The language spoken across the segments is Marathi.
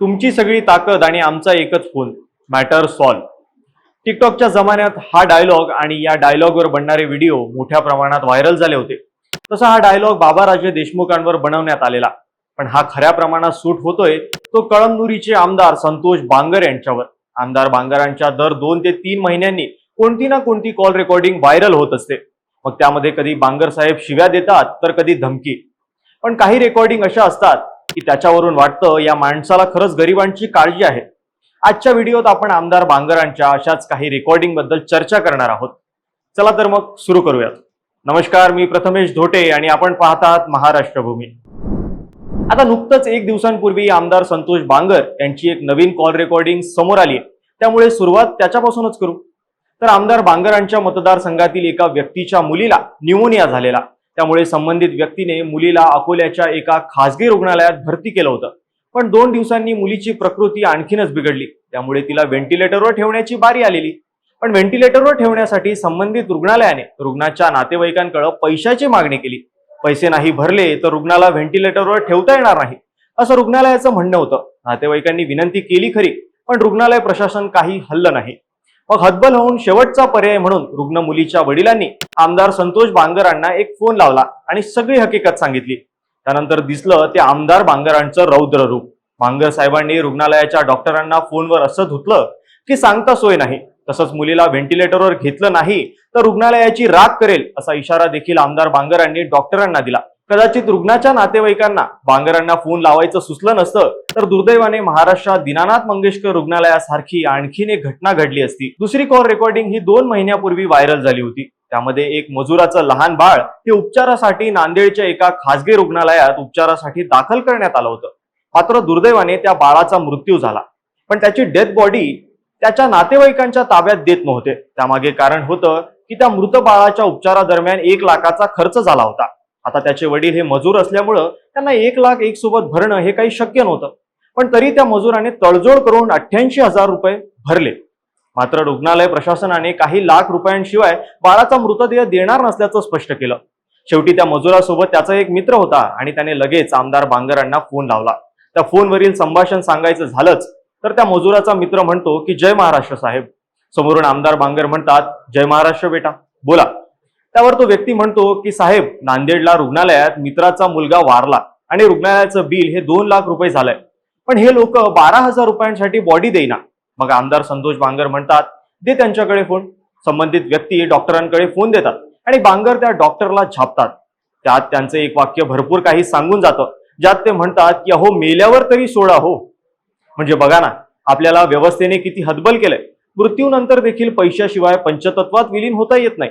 तुमची सगळी ताकद आणि आमचा एकच फोन मॅटर सॉल्व टिकटॉकच्या जमान्यात हा डायलॉग आणि या डायलॉगवर बनणारे व्हिडिओ मोठ्या प्रमाणात व्हायरल झाले होते. तसा हा डायलॉग बाबाराजे देशमुखांवर बनवण्यात आलेला. पण हा खऱ्या प्रमाणात सूट होतोय तो कळमनुरीचे आमदार संतोष बांगर यांच्यावर. आमदार बांगरांच्या दर दोन ते तीन महिन्यांनी कोणती ना कोणती कॉल रेकॉर्डिंग व्हायरल होत असते. मग त्यामध्ये कधी बांगर साहेब शिव्या देतात तर कधी धमकी. पण काही रेकॉर्डिंग अशा असतात की त्याच्यावरून वाटतं या माणसाला खरंच गरिबांची काळजी आहे. आजच्या व्हिडिओत आपण आमदार बांगरांच्या अशाच काही रेकॉर्डिंगबद्दल चर्चा करणार आहोत. चला तर मग सुरू करूयात. नमस्कार मी प्रथमेश धोटे आणि आपण पाहतात महाराष्ट्रभूमी. आता नुकतंच एक दिवसांपूर्वी आमदार संतोष बांगर यांची एक नवीन कॉल रेकॉर्डिंग समोर आली आहे. त्यामुळे सुरुवात त्याच्यापासूनच करू. तर आमदार बांगरांच्या मतदारसंघातील एका व्यक्तीच्या मुलीला न्यूमोनिया झालेला. त्यामुळे संबंधित व्यक्तीने मुलीला अकोल्याच्या एका खासगी रुग्णालयात भरती केलं होतं. पण दोन दिवसांनी मुलीची प्रकृती आणखीनच बिघडली. त्यामुळे तिला व्हेंटिलेटरवर ठेवण्याची बारी आलेली. पण व्हेंटिलेटरवर ठेवण्यासाठी संबंधित रुग्णालयाने रुग्णाच्या नातेवाईकांकडे पैशाची मागणी केली. पैसे नाही भरले तर रुग्णाला व्हेंटिलेटरवर ठेवता येणार नाही असं रुग्णालयाचं म्हणणं होतं. नातेवाईकांनी विनंती केली खरी पण रुग्णालय प्रशासन काही हल्लं नाही. मग हतबल होऊन शेवटचा पर्याय म्हणून रुग्ण मुलीच्या वडिलांनी आमदार संतोष बांगरांना एक फोन लावला आणि सगळी हकीकत सांगितली. त्यानंतर दिसलं ते आमदार बांगरांचं रौद्र रूप. बांगर साहेबांनी रुग्णालयाच्या डॉक्टरांना फोनवर असं धुतलं की सांगता सोय नाही. तसंच मुलीला व्हेंटिलेटरवर घेतलं नाही तर रुग्णालयाची राग करेल असा इशारा देखील आमदार बांगरांनी डॉक्टरांना दिला. कदाचित रुग्णाच्या नातेवाईकांना बांगरांना फोन लावायचं सुचलं नसतं तर दुर्दैवाने महाराष्ट्रात दिनानाथ मंगेशकर रुग्णालयासारखी आणखीन एक घटना घडली असती. दुसरी कॉल रेकॉर्डिंग ही दोन महिन्यापूर्वी व्हायरल झाली होती. त्यामध्ये एक मजुराचं लहान बाळ हे उपचारासाठी नांदेडच्या एका खासगी रुग्णालयात उपचारासाठी दाखल करण्यात आलं होतं. मात्र दुर्दैवाने त्या बाळाचा मृत्यू झाला. पण त्याची डेथ बॉडी त्याच्या नातेवाईकांच्या ताब्यात देत नव्हते. त्यामागे कारण होतं की त्या मृत बाळाच्या उपचारादरम्यान एक लाखाचा खर्च झाला होता. आता त्याचे वडील हे मजूर असल्यामुळं त्यांना एक लाख एक सोबत भरणं हे काही शक्य नव्हतं. पण तरी त्या मजुराने तडजोड करून अठ्ठ्याऐंशी हजार रुपये भरले. मात्र रुग्णालय प्रशासनाने काही लाख रुपयांशिवाय बाळाचा मृतदेह देणार नसल्याचं स्पष्ट केलं. शेवटी त्या मजुरासोबत त्याचा एक मित्र होता आणि त्याने लगेच आमदार बांगरांना फोन लावला. त्या फोनवरील संभाषण सांगायचं झालंच तर त्या मजुराचा मित्र म्हणतो की जय महाराष्ट्र साहेब. समोरून आमदार बांगर म्हणतात जय महाराष्ट्र बेटा. बोला. त्यावर तो व्यक्ती म्हणतो की साहेब नांदेडला रुग्णालयात मित्राचा मुलगा वारला आणि रुग्णालयाचं बिल हे दोन लाख रुपये झालंय. पण हे लोक बारा हजार रुपयांसाठी बॉडी देईना. मग आमदार संतोष बांगर म्हणतात दे त्यांच्याकडे फोन संबंधित व्यक्ती डॉक्टरांकडे फोन देतात आणि बांगर त्या डॉक्टरला छापतात. त्यात त्यांचं एक वाक्य भरपूर काही सांगून जातं ज्यात ते म्हणतात की अहो मेल्यावर तरी सोडा हो. म्हणजे बघा ना आपल्याला व्यवस्थेने किती हतबल केलंय. मृत्यूनंतर देखील पैशाशिवाय पंचतत्वात विलीन होता येत नाही.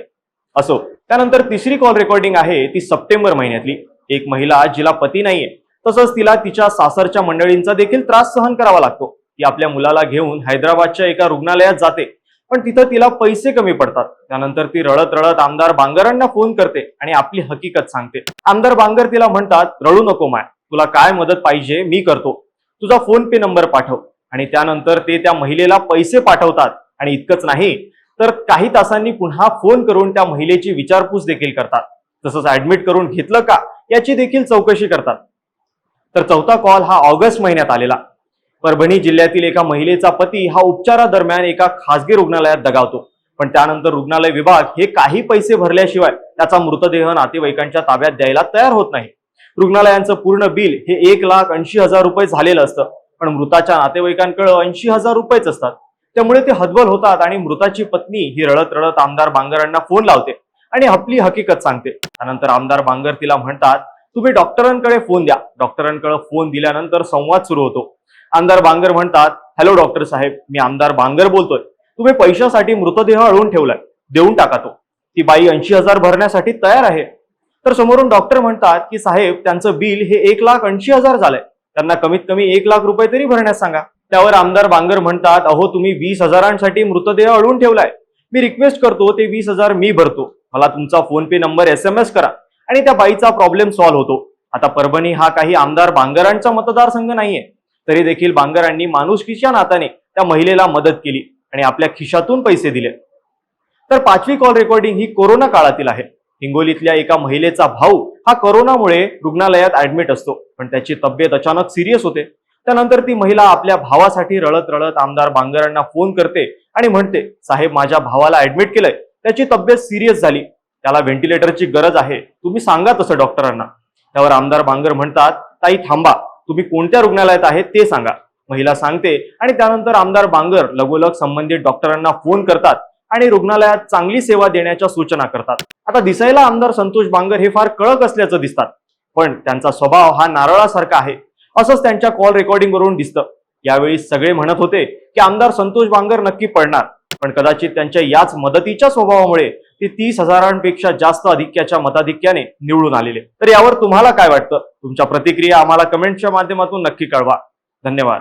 असो. त्यानंतर तिसरी कॉल रेकॉर्डिंग आहे ती सप्टेंबर महिन्यातली. एक महिला जिला पती नाहीये. तसंच तिला तिच्या सासरच्या मंडळींचा देखील त्रास सहन करावा लागतो. ती आपल्या मुलाला घेऊन हैदराबादच्या एका रुग्णालयात जाते. पण तिथं तिला पैसे कमी पडतात. त्यानंतर ती रडत रडत आमदार बांगरांना फोन करते आणि आपली हकीकत सांगते. आमदार बांगर तिला म्हणतात रडू नको माय. तुला काय मदत पाहिजे मी करतो. तुझा फोन पे नंबर पाठव. आणि त्यानंतर ते त्या महिलेला पैसे पाठवतात. आणि इतकंच नाही तर काही तासांनी पुन्हा फोन करून त्या महिलेची विचारपूस देखील करतात. तसंच ऍडमिट करून घेतलं का याची देखील चौकशी करतात. तर चौथा कॉल हा ऑगस्ट महिन्यात आलेला. परभणी जिल्ह्यातील एका महिलेचा पती हा उपचारादरम्यान एका खासगी रुग्णालयात दगावतो. पण त्यानंतर रुग्णालय विभाग हे काही पैसे भरल्याशिवाय त्याचा मृतदेह नातेवाईकांच्या ताब्यात द्यायला तयार होत नाही. रुग्णालयांचं पूर्ण बिल हे एक लाख ऐंशी हजार रुपये झालेलं असतं. पण मृताच्या नातेवाईकांकडे ऐंशी हजार रुपयेच असतात. त्यामुळे ते हतबल होतात आणि मृताची पत्नी ही रडत रडत आमदार बांगरांना फोन लावते आणि आपली हकीकत सांगते. त्यानंतर आमदार बांगर तिला म्हणतात तुम्ही डॉक्टरांकडे फोन द्या. डॉक्टरांकडे फोन दिल्यानंतर संवाद सुरू होतो. आमदार बांगर म्हणतात हॅलो डॉक्टर साहेब मी आमदार बांगर बोलतोय. तुम्ही पैशासाठी मृतदेह अळवून ठेवलाय. देऊन टाका तो. ती बाई ऐंशी हजार भरण्यासाठी तयार आहे. तर समोरून डॉक्टर म्हणतात की साहेब त्यांचं बिल हे एक लाख ऐंशी हजार झालंय. त्यांना कमीत कमी एक लाख रुपये तरी भरण्यास सांगा. त्यावर आमदार बांगर म्हणतात अहो तुम्ही वीस हजारांसाठी मृतदेह अडवून ठेवलाय. मी रिक्वेस्ट करतो ते वीस हजार मी भरतो. मला तुमचा PhonePe number S M S करा. आणि त्या बाईचा प्रॉब्लेम सॉल्व्ह होतो. आता परभणी हा काही आमदार बांगरांचा मतदारसंघ नाहीये. तरी देखील बांगरांनी माणुसकीच्या नात्याने त्या महिलेला मदत केली आणि आपल्या खिशातून पैसे दिले. तर पाचवी कॉल रेकॉर्डिंग ही कोरोना काळातील आहे. हिंगोलीतल्या एका महिलेचा भाऊ हा कोरोनामुळे रुग्णालयात ऍडमिट असतो. पण त्याची तब्येत अचानक सिरियस होते. त्यानंतर ती महिला आपल्या भावासाठी रळत रळत आमदार बांगरांना फोन करते आणि म्हणते साहेब माझ्या भावाला ऍडमिट केलंय. त्याची तब्येत सिरियस झाली. त्याला व्हेंटिलेटरची गरज आहे. तुम्ही सांगा तसं डॉक्टरांना. त्यावर आमदार बांगर म्हणतात ताई थांबा. तुम्ही कोणत्या रुग्णालयात आहे ते सांगा. महिला सांगते आणि त्यानंतर आमदार बांगर लगोलग संबंधित डॉक्टरांना फोन करतात आणि रुग्णालयात चांगली सेवा देण्याच्या सूचना करतात. आता दिसायला आमदार संतोष बांगर हे फार कळक असल्याचं दिसतात. पण त्यांचा स्वभाव हा नारळासारखा आहे. असंच त्यांच्या कॉल रेकॉर्डिंगवरून दिसतं. यावेळी सगळे म्हणत होते की आमदार संतोष बांगर नक्की पडणार. पण कदाचित त्यांच्या याच मदतीच्या स्वभावामुळे ते तीस हजारांपेक्षा जास्त अधिक्याच्या मताधिक्याने निवडून आलेले. तर यावर तुम्हाला काय वाटतं? तुमच्या प्रतिक्रिया आम्हाला कमेंटच्या माध्यमातून नक्की कळवा. धन्यवाद.